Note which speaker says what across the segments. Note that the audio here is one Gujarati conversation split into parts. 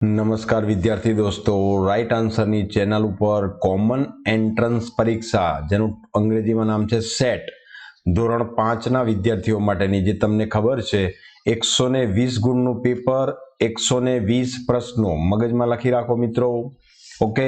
Speaker 1: નમસ્કાર વિદ્યાર્થી દોસ્તો રાઈટ આન્સરની ચેનલ ઉપર કોમન એન્ટ્રન્સ પરીક્ષા, જેનું અંગ્રેજીમાં નામ છે સેટ ધોરણ પાંચના વિદ્યાર્થીઓ માટેની જે તમને ખબર છે, એકસો ને વીસ ગુણનું પેપર એકસો ને વીસ પ્રશ્નો. મગજમાં લખી રાખો મિત્રો. ઓકે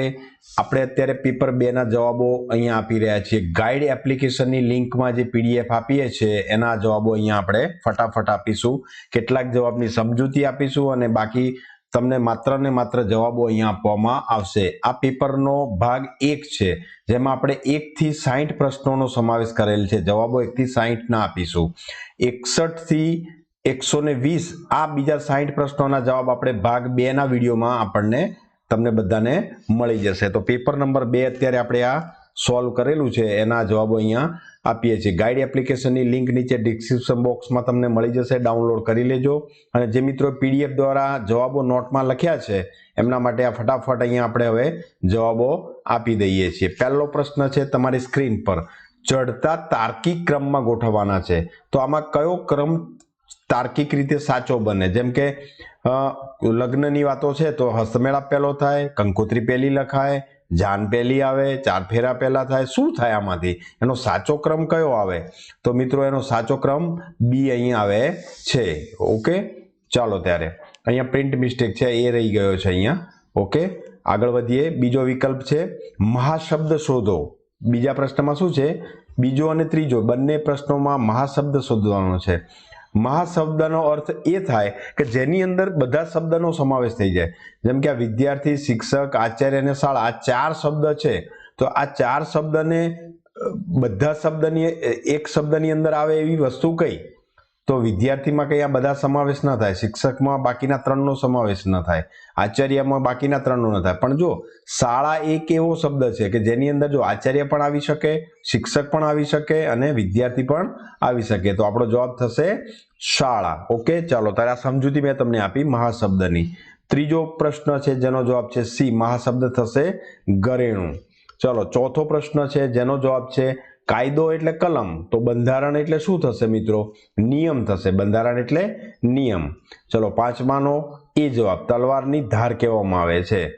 Speaker 1: આપણે અત્યારે પેપર બેના જવાબો અહીંયા આપી રહ્યા છીએ. ગાઈડ એપ્લિકેશનની લિંકમાં જે પીડીએફ આપીએ છીએ, એના જવાબો અહીંયા આપણે ફટાફટ આપીશું. કેટલાક જવાબની સમજૂતી આપીશું અને બાકી તમને માત્ર ને માત્ર જવાબો અહીંયા આપવામાં આવશે. આ પેપરનો ભાગ એક છે, જેમાં આપણે એકથી સાહીઠ પ્રશ્નોનો સમાવેશ કરેલ છે. જવાબો એકથી સાહીઠના આપીશું. એકસઠથી એકસો ને વીસ, આ બીજા સાહીઠ પ્રશ્નોના જવાબ આપણે ભાગ બેના વિડીયોમાં આપણને તમને બધાને મળી જશે. તો પેપર નંબર બે અત્યારે આપણે આ સોલ્વ કરેલું છે, એના જવાબો અહીંયા આપીએ છીએ. ગાઈડ એપ્લિકેશનની લિંક નીચે ડિસ્ક્રિપ્શન બોક્સમાં તમને મળી જશે ડાઉનલોડ કરી લેજો. અને જે મિત્રો પીડીએફ દ્વારા જવાબો નોટમાં લખ્યા છે, એમના માટે આ ફટાફટ અહીંયા આપણે હવે જવાબો આપી દઈએ છીએ. પહેલો પ્રશ્ન છે તમારી સ્ક્રીન પર. ચડતા તાર્કિક ક્રમમાં ગોઠવવાના છે. તો આમાં કયો ક્રમ તાર્કિક રીતે સાચો બને? જેમ કે લગ્નની વાતો છે તો હસ્તમેળાપ પહેલો થાય, કંકોત્રી પહેલી લખાય જાન પહેલી આવે, ચાર ફેરા પહેલાં થાય, શું થાય આમાંથી? એનો સાચો ક્રમ કયો આવે? તો મિત્રો, એનો સાચો ક્રમ બી અહીં આવે છે. ઓકે? ચાલો ત્યારે. અહીંયા પ્રિન્ટ મિસ્ટેક છે, એ રહી ગયો છે અહીંયા. ઓકે? આગળ વધીએ. બીજો વિકલ્પ છે, મહાશબ્દ શોધો. બીજા પ્રશ્નમાં શું છે? બીજો અને ત્રીજો, બંને પ્રશ્નોમાં મહાશબ્દ શોધવાનો છે. મહાશબ્દનો અર્થ એ થાય કે જેની અંદર બધા શબ્દનો સમાવેશ થઈ જાય. જેમ કે આ વિદ્યાર્થી, શિક્ષક, આચાર્ય અને શાળા, આ ચાર શબ્દ છે. તો આ ચાર શબ્દને બધા શબ્દની એક શબ્દની અંદર આવે એવી વસ્તુ કઈ? તો વિદ્યાર્થીમાં કંઈ આ બધા સમાવેશ ન થાય? શિક્ષકમાં બાકીના ત્રણનો સમાવેશ ન થાય. આચાર્યમાં બાકીના ત્રણનો ન થાય. પણ જો શાળા એક એવો શબ્દ છે કે જેની અંદર જો આચાર્ય પણ આવી શકે, શિક્ષક પણ આવી શકે અને વિદ્યાર્થી પણ આવી શકે. તો આપણો જવાબ થશે શાળા. ઓકે, ચાલો તારે આ સમજૂતી મેં તમને આપી મહાશબ્દની. ત્રીજો પ્રશ્ન છે જેનો જવાબ છે સી. મહાશબ્દ થશે ઘરેણું. ચલો, ચોથો પ્રશ્ન છે જેનો જવાબ છે કાયદો એટલે કલમ. તો બંધારણ એટલે શું થશે મિત્રો? નિયમ થશે. બંધારણ એટલે નિયમ. ચલો પાંચમાનો એ જવાબ. તલવારની ધાર કહેવામાં આવે છે.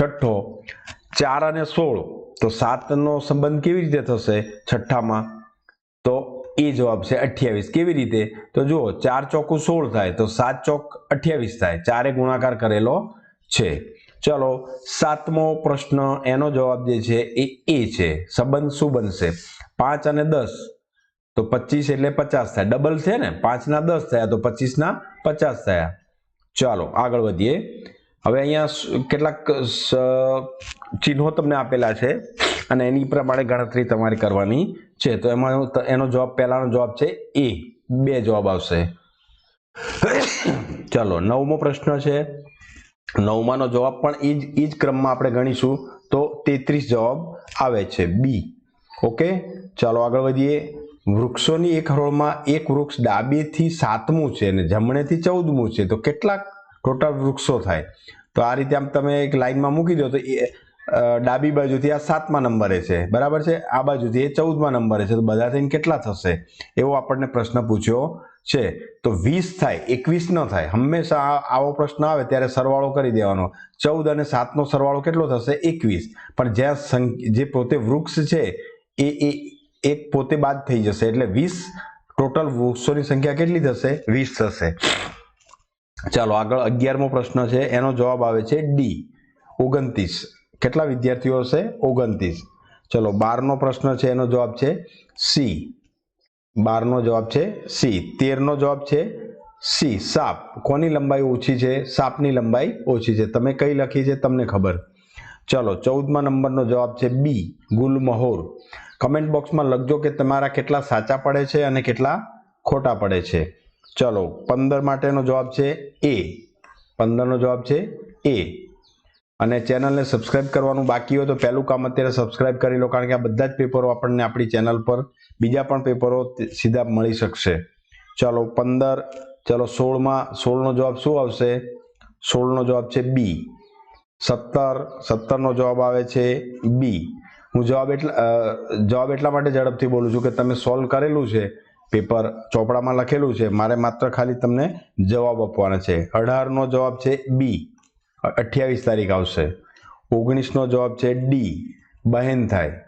Speaker 1: છઠ્ઠો, ચાર અને સોળ. તો સાતનો સંબંધ કેવી રીતે થશે? છઠ્ઠામાં. તો એ જવાબ છે અઠ્યાવીસ. કેવી રીતે? તો જુઓ, ચાર ચોકું સોળ થાય. તો સાત ચોક અઠ્યાવીસ થાય. ચારે ગુણાકાર કરેલો છે. ચલો, સાતમો પ્રશ્ન, એનો જવાબ જે છે એ એ છે. સંબંધ શું બનશે? પાંચ અને દસ, તો પચીસ એટલે પચાસ થાય. ડબલ છે ને? પાંચના દસ થયા તો પચીસના પચાસ થયા. ચાલો, આગળ વધીએ. હવે અહીંયા કેટલાક ચિહ્નો તમને આપેલા છે અને એની પ્રમાણે ગણતરી તમારે કરવાની છે. તો એમાં એનો જવાબ, પહેલાનો જવાબ છે એ. બે જવાબ આવશે. ચાલો, નવમો પ્રશ્ન છે. નવમાનો જવાબ પણ એ જ એ જ ક્રમમાં આપણે ગણીશું. તો તેત્રીસ જવાબ આવે છે બી ઓકે? ચાલો આગળ વધીએ. વૃક્ષોની એક હરોળમાં એક વૃક્ષ ડાબેથી સાતમું છે અને જમણેથી ચૌદમું છે. તો કેટલાક ટોટલ વૃક્ષો થાય? તો આ રીતે આમ તમે એક લાઈનમાં મૂકી દો તો એ ડાબી બાજુથી આ સાતમા નંબરે છે. બરાબર છે? આ બાજુથી એ ચૌદમા નંબરે છે. તો બધા થઈને કેટલા થશે? એવો આપણને પ્રશ્ન પૂછ્યો. છે, તો વીસ થાય, એકવીસ ન થાય, હંમેશા આવો પ્રશ્ન આવે ત્યારે સરવાળો કરી દેવાનો. ચૌદ અને સાતનો સરવાળો કેટલો થશે? એકવીસ. પણ જ્યાં જે પોતે વૃક્ષ છે, એ એ એક પોતે બાદ થઈ જશે, એટલે વીસ ટોટલ વૃક્ષોની સંખ્યા કેટલી થશે? વીસ થશે. ચાલો, આગળ અગિયારમો પ્રશ્ન છે, એનો જવાબ આવે છે ડી ઓગણત્રીસ. કેટલા વિદ્યાર્થીઓ હશે? ઓગણત્રીસ. ચલો, બારનો પ્રશ્ન છે, એનો જવાબ છે સી બારનો જવાબ છે સી. તેરનો જવાબ છે સી. સાપ. કોની લંબાઈ ઓછી છે? સાપની લંબાઈ ઓછી છે. તમે કઈ લખી છે? તમને ખબર. ચલો, ચૌદમા નંબરનો જવાબ છે બી. ગુલમહોર. કમેન્ટ બોક્સમાં લખજો કે તમારા કેટલા સાચા પડે છે અને કેટલા ખોટા પડે છે. ચલો, પંદર માટેનો જવાબ છે એ. પંદરનો જવાબ છે એ. અને ચેનલને સબસ્ક્રાઇબ કરવાનું બાકી હોય તો પહેલું કામ અત્યારે સબસ્ક્રાઇબ કરી લો, કારણ કે આ બધા જ પેપરો આપણને આપણી ચેનલ પર બીજા પણ પેપરો સીધા મળી શકશે. ચાલો, પંદર, ચાલો સોળમાં, સોળનો જવાબ શું આવશે? સોળનો જવાબ છે બી. સત્તર, સત્તરનો જવાબ આવે છે બી. હું જવાબ એટલા જવાબ એટલા માટે ઝડપથી બોલું છું કે તમે સોલ્વ કરેલું છે પેપર, ચોપડામાં લખેલું છે, મારે માત્ર ખાલી તમને જવાબ આપવાના છે. અઢારનો જવાબ છે બી. અઠ્યાવીસ તારીખ આવશે. ઓગણીસનો જવાબ છે ડી, બહેન થાય.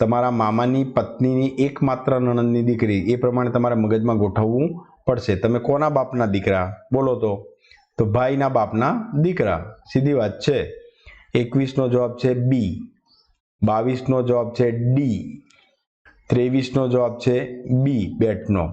Speaker 1: તમારા મામાની પત્નીની એકમાત્ર નણંદની દીકરી, એ પ્રમાણે તમારે મગજમાં ગોઠવવું પડશે. તમે કોના બાપના દીકરા? બોલો તો. તો ભાઈના બાપના દીકરા. સીધી વાત છે. એકવીસનો જવાબ છે બી, બાવીસનો જવાબ છે ડી, ત્રેવીસનો જવાબ છે બી, બેટનો.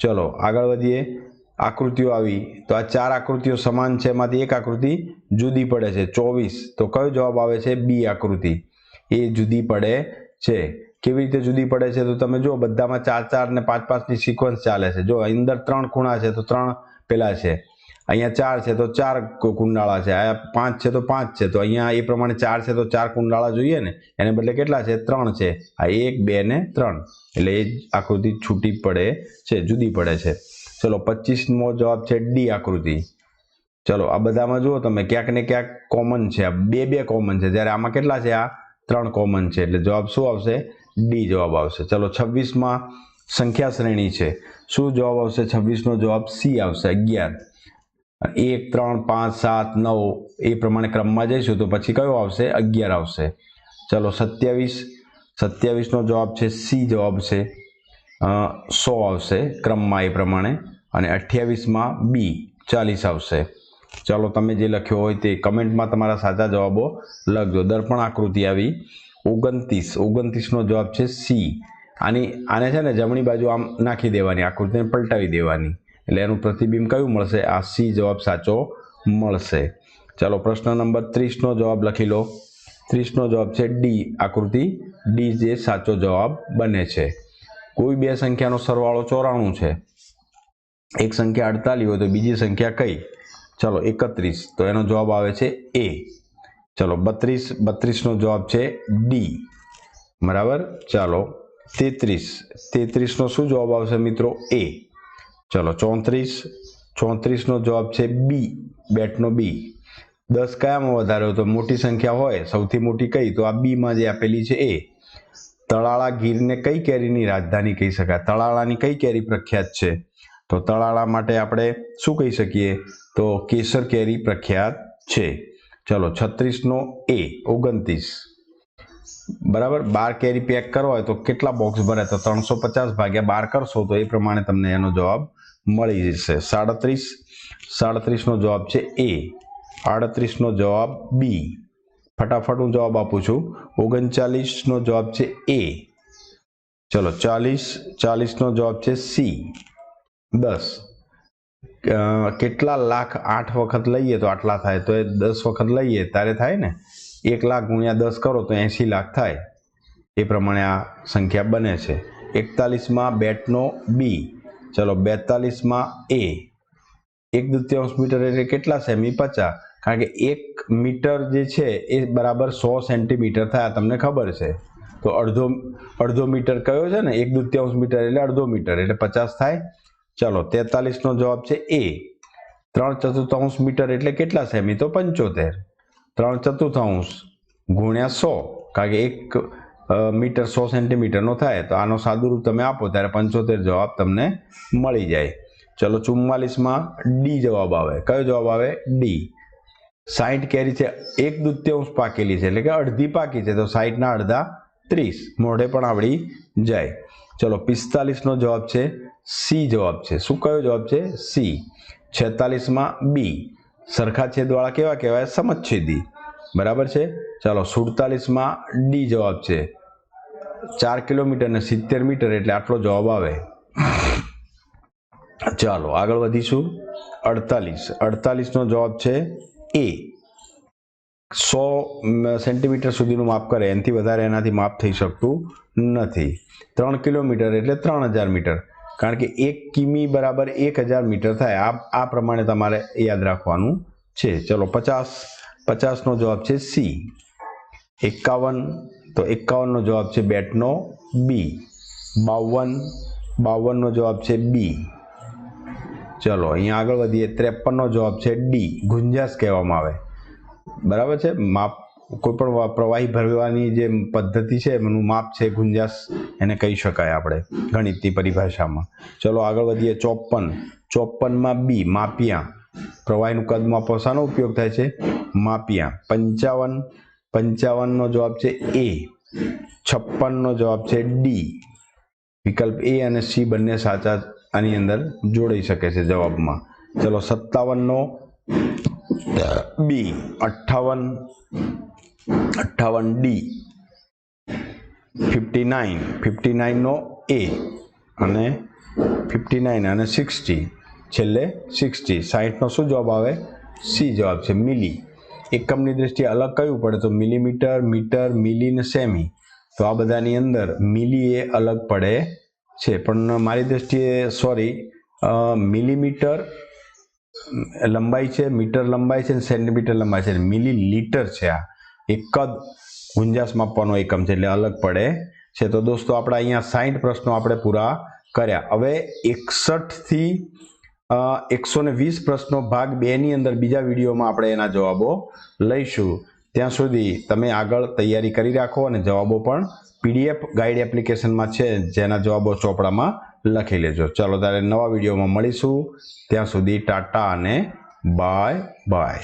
Speaker 1: ચલો, આગળ વધીએ. આકૃતિઓ આવી. તો આ ચાર આકૃતિઓ સમાન છે, એમાંથી એક આકૃતિ જુદી પડે છે. ચોવીસ. તો કયો જવાબ આવે છે? બી આકૃતિ. એ જુદી પડે છે. કેવી રીતે જુદી પડે છે? તો તમે જો બધામાં ચાર ચાર ને પાંચ, પાંચની સિક્વન્સ ચાલે છે. જો અંદર ત્રણ ખૂણા છે, તો ત્રણ પેલા છે. અહીંયા ચાર છે, તો ચાર કુંડાળા છે. આ પાંચ છે, તો પાંચ છે. તો અહીંયા એ પ્રમાણે ચાર છે, તો ચાર કુંડાળા જોઈએ ને? એને બદલે કેટલા છે? ત્રણ છે. આ એક, બે ને ત્રણ. એટલે એ આકૃતિ છૂટી પડે છે, જુદી પડે છે. ચલો, પચીસમો જવાબ છે ડી આકૃતિ. ચલો, આ બધામાં જુઓ તમે, ક્યાંક ને ક્યાંક કોમન છે. આ બે બે કોમન છે. જ્યારે આમાં કેટલા છે? આ ત્રણ કોમન છે. એટલે જવાબ શું આવશે? ડી જવાબ આવશે. ચલો, છવ્વીસમાં સંખ્યા શ્રેણી છે. શું જવાબ આવશે? છવ્વીસનો જવાબ સી આવશે. અગિયાર. એક, ત્રણ, પાંચ, સાત, નવ. એ પ્રમાણે ક્રમમાં જઈશું તો પછી કયો આવશે? અગિયાર આવશે. ચલો, સત્યાવીસ. સત્યાવીસનો જવાબ છે. સી જવાબ છે. સો આવશે ક્રમમાં એ પ્રમાણે. અને અઠ્યાવીસમાં બી ચાલીસ આવશે. ચાલો તમે જે લખ્યો હોય તે કમેન્ટમાં તમારા સાચા જવાબો લખજો. દર્પણ આકૃતિ આવી. ઓગણત્રીસ. ઓગણત્રીસનો જવાબ છે સી. આની, આને છે ને જમણી બાજુ આમ નાખી દેવાની, આકૃતિને પલટાવી દેવાની. એટલે એનું પ્રતિબિંબ કયું મળશે? આ સી જવાબ સાચો મળશે. ચાલો પ્રશ્ન નંબર ત્રીસનો જવાબ લખી લો. ત્રીસનો જવાબ છે ડી. આકૃતિ ડી જે સાચો જવાબ બને છે. કોઈ બે સંખ્યાનો સરવાળો ચોરાણું છે. એક સંખ્યા અડતાલીસ હોય તો બીજી સંખ્યા કઈ? ચલો એકત્રીસ. તો એનો જવાબ આવે છે એ. ચલો બત્રીસ, બત્રીસનો જવાબ છે ડી. બરાબર? ચાલો તેત્રીસ. તેત્રીસનો શું જવાબ આવશે મિત્રો? એ. ચલો ચોત્રીસ. ચોત્રીસનો જવાબ છે બી. બેટનો બી. દસ કયામાં વધારે હોય તો મોટી સંખ્યા હોય. સૌથી મોટી કઈ? તો આ બીમાં જે આપેલી છે એ. તળાળા ગીરને કઈ કેરીની રાજધાની કહી શકાય? તળાળાની કઈ કેરી પ્રખ્યાત છે? તો તળાળા માટે આપણે શું કહી શકીએ? તો કેસર કેરી પ્રખ્યાત છે. ચલો છત્રીસનો એ, ઓગણત્રીસ. બરાબર? બાર કેરી પેક કરવા હોય તો કેટલા બોક્સ ભરે? તો ત્રણસો પચાસ ભાગ્યા બાર કરશો તો એ પ્રમાણે તમને એનો જવાબ મળી જશે. સાડત્રીસ. સાડત્રીસનો જવાબ છે એ. આડત્રીસનો જવાબ બી. ફટાફટ હું જવાબ આપું છું. ઓગણચાલીસનો જવાબ છે એ. ચલો ચાલીસ. ચાલીસનો જવાબ છે સી. દસ. કેટલા લાખ આઠ વખત લઈએ તો આટલા થાય, તો એ દસ વખત લઈએ, ત્યારે થાય ને? એક લાખ ગુણ્યા દસ કરો તો એંશી લાખ થાય. એ પ્રમાણે આ સંખ્યા બને છે. એકતાલીસમાં બેટનો બી. ચલો, બેતાલીસમાં એ. એક દૃત્યાંશ મીટર એટલે કેટલા સેમી પચાસ. કારણ કે એક મીટર જે છે એ બરાબર સો સેન્ટીમીટર થાય તમને ખબર છે. તો અડધો અડધો મીટર કયો છે ને? એક દૃત્યાંશ મીટર એટલે અડધો મીટર, એટલે પચાસ થાય. ચલો, તેતાલીસનો જવાબ છે એ. ત્રણ ચતુર્થાંશ મીટર એટલે કેટલા સેમી? તો પંચોતેર. ત્રણ ચતુર્થાંશ ગુણ્યા સો, કારણ કે એક મીટર સો સેન્ટીમીટરનો થાય, તો આનો સાદુરૂપ તમે આપો, ત્યારે પંચોતેર જવાબ તમને મળી જાય. ચલો, ચુમ્માલીસમાં ડી જવાબ આવે. કયો જવાબ આવે? ડી. સાઠ કેરી છે, એક દૃત્યાંશ પાકેલી છે, એટલે કે અડધી પાકી છે, તો સાઠના અડધા ત્રીસ. મોઢે પણ આવડી જાય. ચલો, પિસ્તાલીસનો જવાબ છે સી જવાબ છે. શું કયો જવાબ છે? સી. છેતાલીસમાં બી. સરખા છેદવાળા કેવા કહેવાય? સમચ્છેદી બરાબર છે? ચાલો, સુડતાલીસમાં ડી જવાબ છે. ચાર કિલોમીટર ને સિત્તેર મીટર એટલે આટલો જવાબ આવે. ચાલો, આગળ વધીશું. અડતાલીસ. અડતાલીસનો જવાબ છે એ. સો સેન્ટીમીટર સુધીનું માપ કરે. એનાથી વધારે એનાથી માપ થઈ શકતું નથી. ત્રણ કિલોમીટર એટલે ત્રણ હજાર મીટર. કારણ કે એક કિમી બરાબર એક હજાર મીટર થાય. આ આ પ્રમાણે તમારે યાદ રાખવાનું છે. ચલો, પચાસ પચાસનો જવાબ છે સી. એકાવન તો એકાવનનો જવાબ છે બેટનો બી. બાવન બાવનનો જવાબ છે બી. ચલો, અહીંયા આગળ વધીએ. ત્રેપનનો જવાબ છે ડી. ગુંજાસ કહેવામાં આવે. બરાબર છે? માપ કોઈ પણ પ્રવાહી ભરવાની જે પદ્ધતિ છે એનું માપ છે, ગુંજાશ, એને કહી શકાય આપણે ગણિતની પરિભાષામાં. ચલો આગળ વધીએ. ચોપન ચોપનમાં બી, માપિયા. પ્રવાહીનું કદ માપવા શાનો ઉપયોગ થાય છે? માપિયા. પંચાવન. પંચાવનનો જવાબ છે એ. છપ્પનનો જવાબ છે ડી. વિકલ્પ એ અને સી બંને સાચા આની અંદર જોડાઈ શકે છે જવાબમાં. ચલો સત્તાવનનો. બી, અઠ્ઠાવન. અઠ્ઠાવન ડી ફિફ્ટી નાઇન ફિફ્ટી નાઇનનો એ અને ફિફ્ટી નાઇન અને સિક્સટી છેલ્લે સિક્સટી સાહીઠનો શું જવાબ આવે? સી જવાબ છે મિલી. એકમની દ્રષ્ટિએ અલગ કયું પડે? તો મિલીમીટર, મીટર, મિલી ને સેમી. તો આ બધાની અંદર મિલી એ અલગ પડે છે. પણ મારી દ્રષ્ટિએ સોરી મિલીમીટર લંબાઈ છે, મીટર લંબાઈ છે સેન્ટીમીટર લંબાઈ છે. મિલી લીટર છે આ. એક જ ગુંજાશ માપવાનો એકમ છે, એટલે અલગ પડે છે. તો દોસ્તો, આપણે અહીંયા સાઠ પ્રશ્નો આપણે પૂરા કર્યા. હવે એકસઠથી એકસો ને વીસ પ્રશ્નો ભાગ બેની અંદર બીજા વિડીયોમાં આપણે એના જવાબો લઈશું. ત્યાં સુધી તમે આગળ તૈયારી કરી રાખો અને જવાબો પણ પીડીએફ ગાઈડ એપ્લિકેશનમાં છે, જેના જવાબો ચોપડામાં લખી લેજો. ચાલો, ત્યારે નવા વિડીયોમાં મળીશું. ત્યાં સુધી ટાટા અને બાય બાય